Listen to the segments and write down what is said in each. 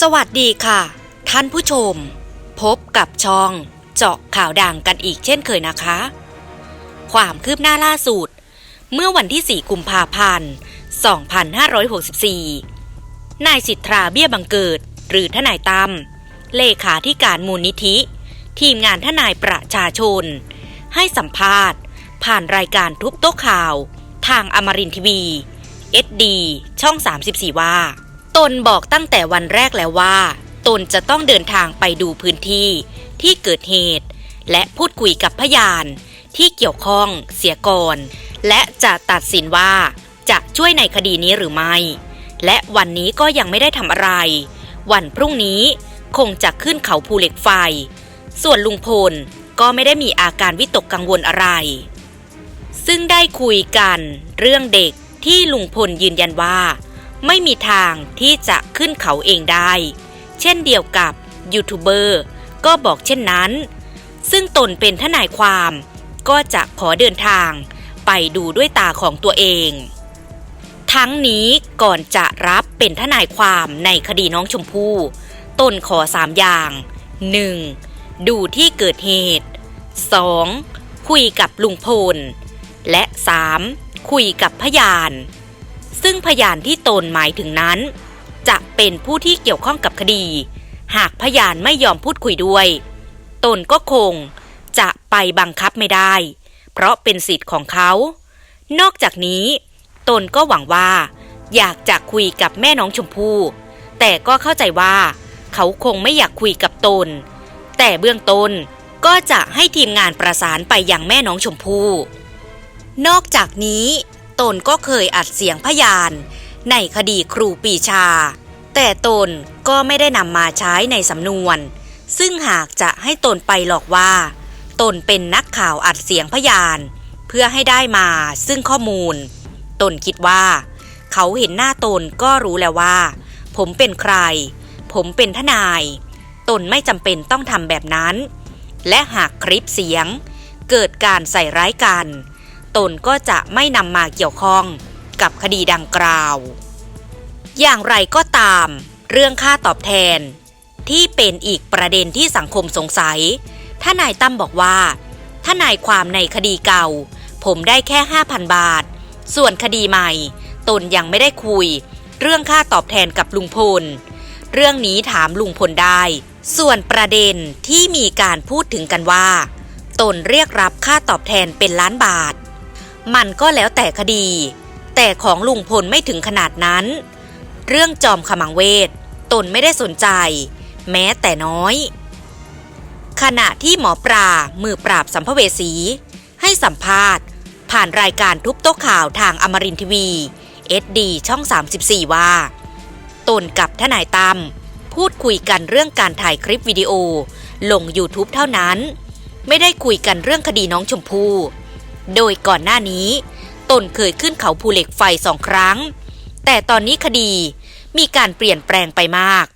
สวัสดีค่ะ ท่านผู้ชม พบกับช่องเจาะข่าวดังกันอีกเช่นเคยนะคะ ความคืบหน้าล่าสุด เมื่อวันที่ 4 กุมภาพันธ์ 2564 นายสิทธาเบี้ยบังเกิด หรือทนายตั้มเลขาธิการมูลนิธิ ทีมงานทนายประชาชน ให้สัมภาษณ์ ผ่านรายการทุบโต๊ะข่าว ทางอมรินทร์ทีวี SD ช่อง 34 ว่า ตนบอกตั้งแต่วันแรกแล้วว่า ตนจะต้องเดินทางไปดูพื้นที่ที่เกิดเหตุ และพูดคุยกับพยานที่เกี่ยวข้องเสียก่อน และจะตัดสินว่าจะช่วยในคดีนี้หรือไม่ และวันนี้ก็ยังไม่ได้ทำอะไร วันพรุ่งนี้คงจะขึ้นเขาภูเหล็กไฟ ส่วนลุงพลก็ไม่ได้มีอาการวิตกกังวลอะไร ซึ่งได้คุยกันเรื่องเด็กที่ลุงพลยืนยันว่า ไม่มีทางที่จะขึ้นเขาเองได้ เช่นเดียวกับยูทูบเบอร์ก็บอกเช่นนั้น ซึ่งตนเป็นทนายความ ก็จะขอเดินทางไปดูด้วยตาของตัวเอง ทั้งนี้ก่อนจะรับเป็นทนายความในคดีน้องชมพู่ ตนขอสามอย่าง 1. ดูที่เกิดเหตุ 2. คุยกับลุงพล และ 3. คุยกับพยาน ซึ่งพยานที่ตนหมายถึงนั้น จะเป็นผู้ที่เกี่ยวข้องกับคดี หากพยานไม่ยอมพูดคุยด้วย ตนก็คงจะไปบังคับไม่ได้ เพราะเป็นสิทธิ์ของเขา นอกจากนี้ ตนก็หวังว่า อยากจะคุยกับแม่น้องชมพู่แต่ก็เข้าใจว่า เขาคงไม่อยากคุยกับตน แต่เบื้องต้นก็จะให้ทีมงานประสานไปยังแม่น้องชมพู่นอกจากนี้ ตนก็เคยอัดเสียงพยาน ในคดีครูปีชา แต่ตนก็ไม่ได้นำมาใช้ในสำนวน ซึ่งหากจะให้ตนไปหลอกว่า ตนเป็นนักข่าวอัดเสียงพยาน เพื่อให้ได้มาซึ่งข้อมูล ตนคิดว่า เขาเห็นหน้าตนก็รู้แล้วว่า ผมเป็นใคร ผมเป็นทนาย ตนไม่จำเป็นต้องทำแบบนั้น และหากคลิปเสียง เกิดการใส่ร้ายกัน ตนก็จะไม่นำมาเกี่ยวข้องกับคดีดังกล่าว อย่างไรก็ตาม เรื่องค่าตอบแทน ที่เป็นอีกประเด็นที่สังคมสงสัยทนายตั้มบอกว่าทนายความในคดีเก่า ผมได้แค่ 5,000 บาท ส่วนคดีใหม่ ตนยังไม่ได้คุย เรื่องค่าตอบแทนกับลุงพล เรื่องนี้ถามลุงพลได้ ส่วนประเด็นที่มีการพูดถึงกันว่า ตนเรียกรับค่าตอบแทนเป็นล้านบาท มันก็แล้วแต่คดี แต่ของลุงพลไม่ถึงขนาดนั้น เรื่องจอมขมังเวท ตนไม่ได้สนใจ แม้แต่น้อย ขณะที่หมอปลามือปราบสัมภเวสี ให้สัมภาษณ์ ผ่านรายการทุบโต๊ะข่าวทางอมรินทีวี SD ช่อง 34 ว่า ตนกับทนายตั้มพูดคุยกันเรื่องการถ่ายคลิปวิดีโอ ลง YouTube เท่านั้น ไม่ได้คุยกันเรื่องคดีน้องชมพู่ โดยก่อนหน้านี้ ตนเคยขึ้นเขาภูเหล็กไฟสองครั้ง แต่ตอนนี้คดีมีการเปลี่ยนแปลงไปมาก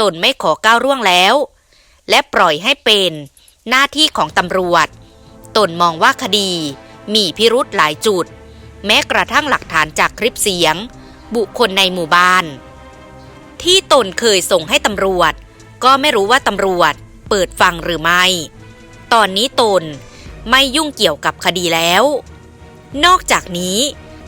ตนไม่ขอก้าวร่วงแล้ว และปล่อยให้เป็นหน้าที่ของตำรวจ ตนมองว่าคดีมีพิรุธหลายจุด แม้กระทั่งหลักฐานจากคลิปเสียง บุคคลในหมู่บ้าน ที่ตนเคยส่งให้ตำรวจ ก็ไม่รู้ว่าตำรวจเปิดฟังหรือไม่ ตอนนี้ตน ไม่ยุ่งเกี่ยวกับคดีแล้ว นอกจากนี้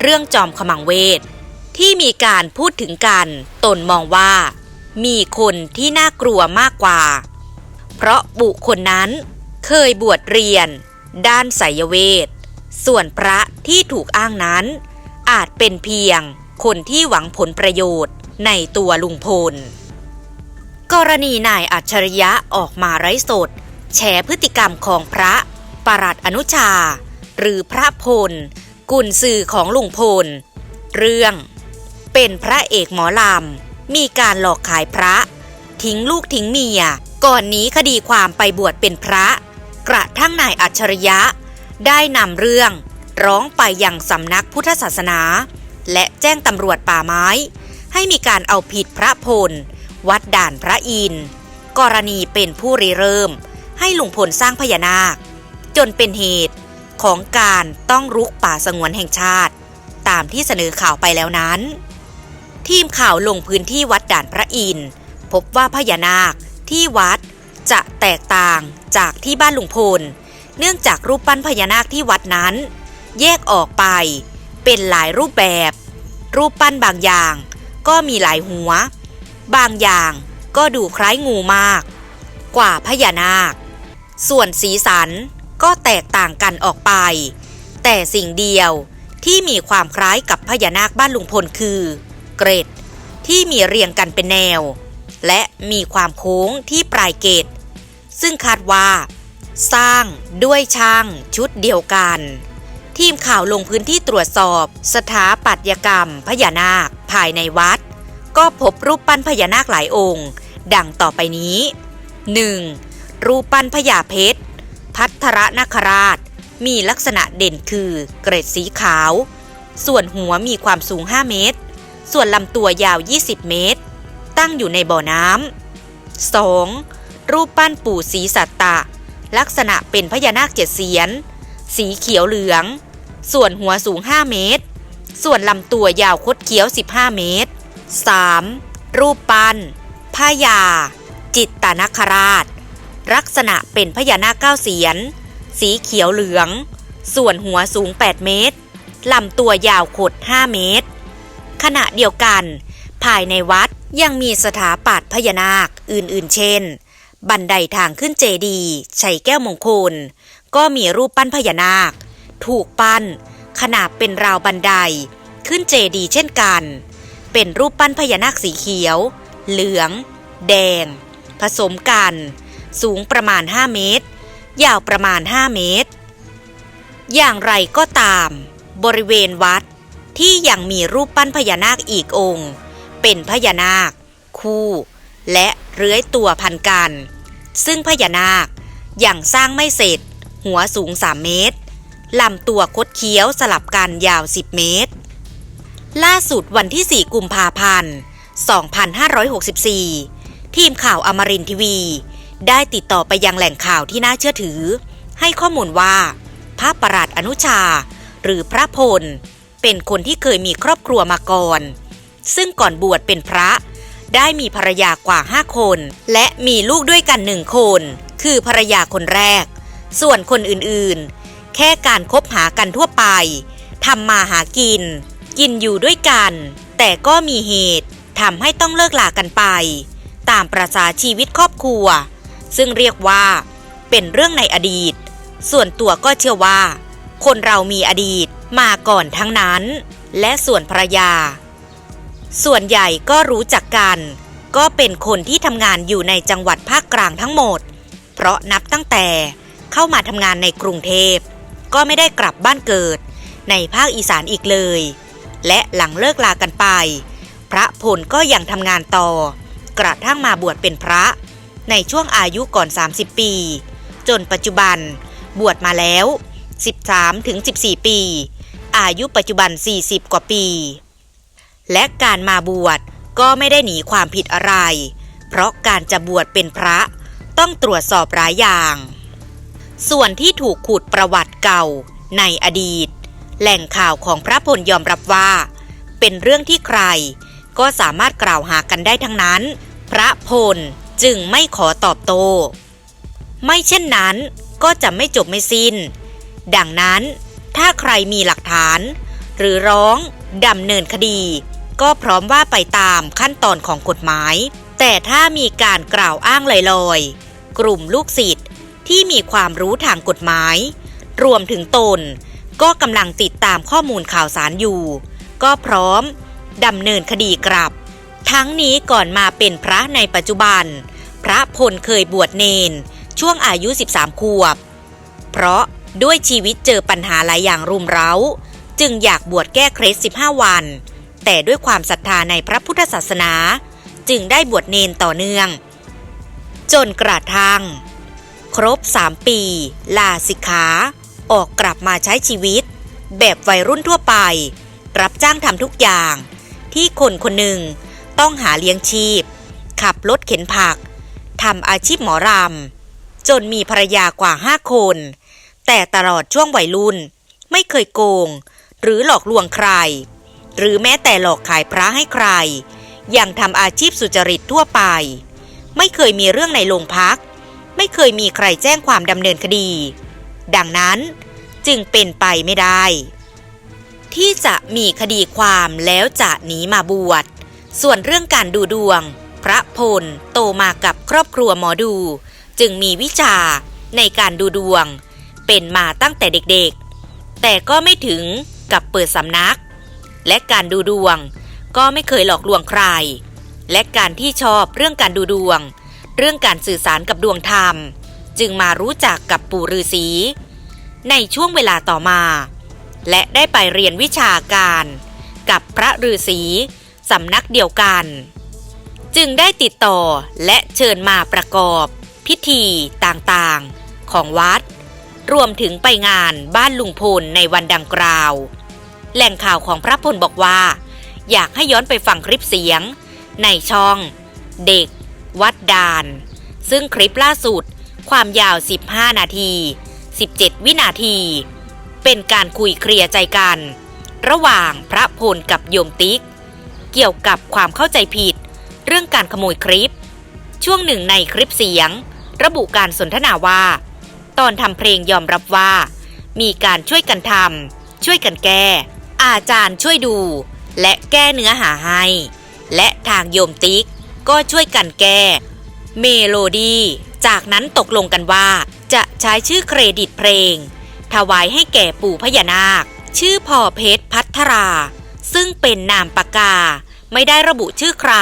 เรื่องจอมขมังเวท ที่มีการพูดถึงกัน ตนมองว่า มีคนที่น่ากลัวมากกว่า เพราะบุคคลนั้นเคยบวชเรียน ด้านไสยเวท ส่วนพระที่ถูกอ้างนั้น อาจเป็นเพียงคนที่หวังผลประโยชน์ในตัวลุงพล กรณีนายอัจฉริยะออกมาไร้สด แฉพฤติกรรมของพระ ประหลัดอนุชา หรือพระพล กุลสื่อของลุงพล เรื่อง เป็นพระเอกหมอลำ มีการหลอกขายพระ ทิ้งลูกทิ้งเมีย ก่อนหนี้คดีความไปบวชเป็นพระ กระทั่งนายอัจฉริยะ ได้นำเรื่องร้องไปยังสำนักพุทธศาสนา และแจ้งตำรวจป่าไม้ ให้มีการเอาผิดพระพล วัดด่านพระอินทร์กรณีเป็นผู้ริเริ่ม ให้ลุงพลสร้างพญานาค จนเป็นเหตุของการต้องรุกป่าสงวนแห่งชาติ ตามที่เสนอข่าวไปแล้วนั้น ทีมข่าวลงพื้นที่วัดด่านพระอินทร์พบว่าพญานาคที่วัดจะแตกต่างจากที่บ้านลุงพล เนื่องจากรูปปั้นพญานาคที่วัดนั้น แยกออกไปเป็นหลายรูปแบบ รูปปั้นบางอย่าง ก็มีหลายหัว บางอย่างก็ดูคล้ายงูมาก กว่าพญานาค ส่วนสีสัน ก็แตกต่างกันออกไป แต่สิ่งเดียวที่มีความคล้ายกับพญานาคบ้านลุงพลคือ เกรดที่มีเรียงกันเป็นแนว และมีความโค้งที่ปลายเกตซึ่งคาดว่า สร้างด้วยช่างชุดเดียวกัน ทีมข่าวลงพื้นที่ตรวจสอบ สถาปัตยกรรมพญานาคภายในวัด ก็พบรูปปั้นพญานาคหลายองค์ ดังต่อไปนี้ 1. รูปปั้นพญาเพชร พัทรนคราช มีลักษณะเด่นคือเกรดสีขาว ส่วนหัวมีความสูง 5 เมตร ส่วนลำตัวยาว 20 เมตร ตั้งอยู่ในบ่อน้ำ 2. รูปปั้นปู่ศรีสัตตะ ลักษณะเป็นพญานาคเจ็ดเสียน สีเขียวเหลือง ส่วนหัวสูง 5 เมตร ส่วนลำตัวยาวคดเคี้ยว 15 เมตร 3. รูปปั้นพญาจิตตนคราช ลักษณะเป็นพญานาคเก้าเสียน สีเขียวเหลือง ส่วนหัวสูง 8 เมตร ลำตัวยาวขด 5 เมตร ขณะเดียวกัน ภายในวัดยังมีสถาปัตย์พญานาคอื่นๆ เช่น บันไดทางขึ้นเจดีย์ชัยแก้วมงคล ก็มีรูปปั้นพญานาค ถูกปั้น ขนาดเป็นราวบันได ขึ้นเจดีย์เช่นกัน เป็นรูปปั้นพญานาคสีเขียว เหลือง แดง ผสมกัน สูงประมาณ 5 เมตร ยาวประมาณ 5 เมตร อย่างไรก็ตาม บริเวณวัดที่ยังมีรูปปั้นพญานาคอีกองค์ เป็นพญานาค คู่ และเลื้อยตัวพันกัน ซึ่งพญานาคยังสร้างไม่เสร็จ หัวสูง 3 เมตรลำตัวคดเคี้ยวสลับกันยาว 10 เมตร ล่าสุดวันที่ 4 กุมภาพันธ์ 2564 ทีมข่าวอมรินทีวี ได้ติดต่อไปยังแหล่งข่าวที่น่าเชื่อถือ ให้ข้อมูลว่า พระประหลัดอนุชา หรือพระพล เป็นคนที่เคยมีครอบครัวมาก่อน ซึ่งก่อนบวชเป็นพระได้มีภรรยากว่า 5 คน และมีลูกด้วยกันหนึ่งคน คือภรรยาคนแรก ส่วนคนอื่นๆ แค่การคบหากันทั่วไปทำมาหากิน กินอยู่ด้วยกัน แต่ก็มีเหตุทำให้ต้องเลิกลากันไป ตามประษาชีวิตครอบครัว ซึ่งเรียกว่า เป็นเรื่องในอดีต ส่วนตัวก็เชื่อว่า คนเรามีอดีตมาก่อนทั้งนั้น และส่วนภรรยา ส่วนใหญ่ก็รู้จักกัน ก็เป็นคนที่ทำงานอยู่ในจังหวัดภาคกลางทั้งหมด เพราะนับตั้งแต่เข้ามาทำงานในกรุงเทพ ก็ไม่ได้กลับบ้านเกิด ในภาคอีสานอีกเลย และหลังเลิกลากันไป พระพลก็ยังทำงานต่อกระทั่งมาบวชเป็นพระ ในช่วงอายุก่อน 30 ปี จนปัจจุบันบวชมาแล้ว 13ถึง14 ปี อายุปัจจุบัน 40 กว่าปี และการมาบวชก็ไม่ได้หนีความผิดอะไร เพราะการจะบวชเป็นพระต้องตรวจสอบหลายอย่าง ส่วนที่ถูกขุดประวัติเก่าในอดีต แหล่งข่าวของพระพลยอมรับว่า เป็นเรื่องที่ใครก็สามารถกล่าวหากันได้ทั้งนั้น พระพล จึงไม่ขอตอบโต้ไม่เช่นนั้นก็จะไม่จบไม่สิ้น ดังนั้นถ้าใครมีหลักฐาน หรือร้องดำเนินคดี ก็พร้อมว่าไปตามขั้นตอนของกฎหมาย แต่ถ้ามีการกล่าวอ้างลอยๆ กลุ่มลูกศิษย์ที่มีความรู้ทางกฎหมาย รวมถึงตน ก็กำลังติดตามข้อมูลข่าวสารอยู่ ก็พร้อมดำเนินคดีกลับ ทั้งนี้ก่อนมาเป็นพระในปัจจุบัน พระพลเคยบวชเนน ช่วงอายุ 13 ขวบ เพราะด้วยชีวิตเจอปัญหาหลายอย่างรุมเร้า จึงอยากบวชแก้เคล็ด15 วัน แต่ด้วยความศรัทธาในพระพุทธศาสนา จึงได้บวชเนนต่อเนื่อง จนกระทั่ง ครบ 3 ปี ลาสิกขา ออกกลับมาใช้ชีวิต แบบวัยรุ่นทั่วไป รับจ้างทำทุกอย่างที่คนคนหนึ่ง ต้องหาเลี้ยงชีพ ขับรถเข็นผักทำอาชีพหมอรำจนมีภรรยากว่าห้าคน แต่ตลอดช่วงวัยรุ่น ไม่เคยโกง หรือหลอกลวงใคร หรือแม้แต่หลอกขายพระให้ใคร ยังทำอาชีพสุจริตทั่วไป ไม่เคยมีเรื่องในโรงพัก ไม่เคยมีใครแจ้งความดำเนินคดี ดังนั้นจึงเป็นไปไม่ได้ ที่จะมีคดีความแล้วจะหนีมาบวช ส่วนเรื่องการดูดวง พระพลโตมากับครอบครัวหมอดู จึงมีวิชาในการดูดวง เป็นมาตั้งแต่เด็กๆ แต่ก็ไม่ถึงกับเปิดสำนัก และการดูดวงก็ไม่เคยหลอกลวงใคร และการที่ชอบเรื่องการดูดวง เรื่องการสื่อสารกับดวงธรรม จึงมารู้จักกับปู่ฤาษีในช่วงเวลาต่อมา และได้ไปเรียนวิชาการ กับพระฤาษี สำนักเดียวกัน จึงได้ติดต่อและเชิญมาประกอบ พิธีต่างๆ ของวัด รวมถึงไปงานบ้านลุงพลในวันดังกล่าว แหล่งข่าวของพระพลบอกว่า อยากให้ย้อนไปฟังคลิปเสียง ในช่อง เด็ก วัดดาน ซึ่งคลิปล่าสุด ความยาว 15 นาที 17 วินาที เป็นการคุยเคลียร์ใจกัน ระหว่างพระพลกับโยมติ๊ก เกี่ยวกับความเข้าใจผิด เรื่องการขโมยคลิป ช่วงหนึ่งในคลิปเสียง ระบุการสนทนาว่า ตอนทำเพลงยอมรับว่า มีการช่วยกันทำช่วยกันแก้ อาจารย์ช่วยดู และแก้เนื้อหาให้ และทางโยมติ๊กก็ช่วยกันแก้ เมโลดี้จากนั้นตกลงกันว่า จะใช้ชื่อเครดิตเพลง ถวายให้แก่ปู่พญานาค ชื่อพ่อเพชรพัทรา ซึ่งเป็นนามปากกา ไม่ได้ระบุชื่อใคร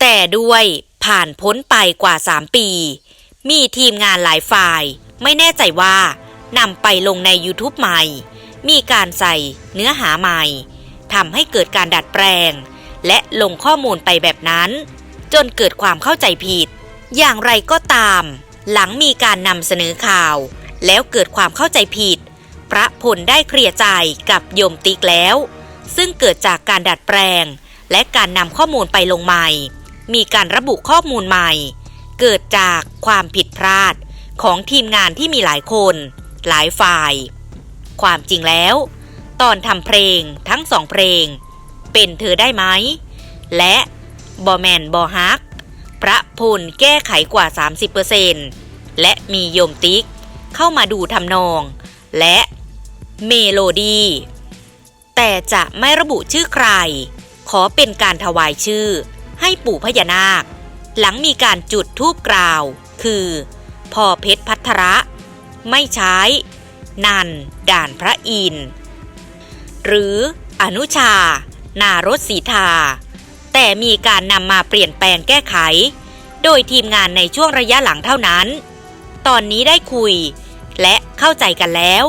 แต่ด้วยผ่านพ้นไปกว่า 3 ปี มีทีมงานหลายฝ่าย ไม่แน่ใจว่านำไปลงใน YouTube ใหม่ มีการใส่เนื้อหาใหม่ทำให้เกิดการดัดแปลง และลงข้อมูลไปแบบนั้น จนเกิดความเข้าใจผิด อย่างไรก็ตาม หลังมีการนำเสนอข่าว แล้วเกิดความเข้าใจผิด พระพลได้เคลียร์ใจกับโยมติ๊กแล้ว ซึ่งเกิดจากการดัดแปลง และการนำข้อมูลไปลงใหม่ มีการระบุข้อมูลใหม่ เกิดจากความผิดพลาดของทีมงานที่มีหลายคน หลายฝ่าย ความจริงแล้ว ตอนทำเพลงทั้งสองเพลง เป็นเธอได้ไหม และบอแมนบอฮัก พระพลแก้ไขกว่า 30%และมีโยมติ๊กเข้ามาดูทำนอง และเมโลดี้ แต่จะไม่ระบุชื่อใคร ขอเป็นการถวายชื่อ ให้ปู่พญานาค หลังมีการจุดทูปกล่าว คือพ่อเพชรพัทระ ไม่ใช้ นัน ด่านพระอินทร์หรืออนุชา นารสสีทา แต่มีการนำมาเปลี่ยนแปลงแก้ไข โดยทีมงานในช่วงระยะหลังเท่านั้น ตอนนี้ได้คุยและเข้าใจกันแล้ว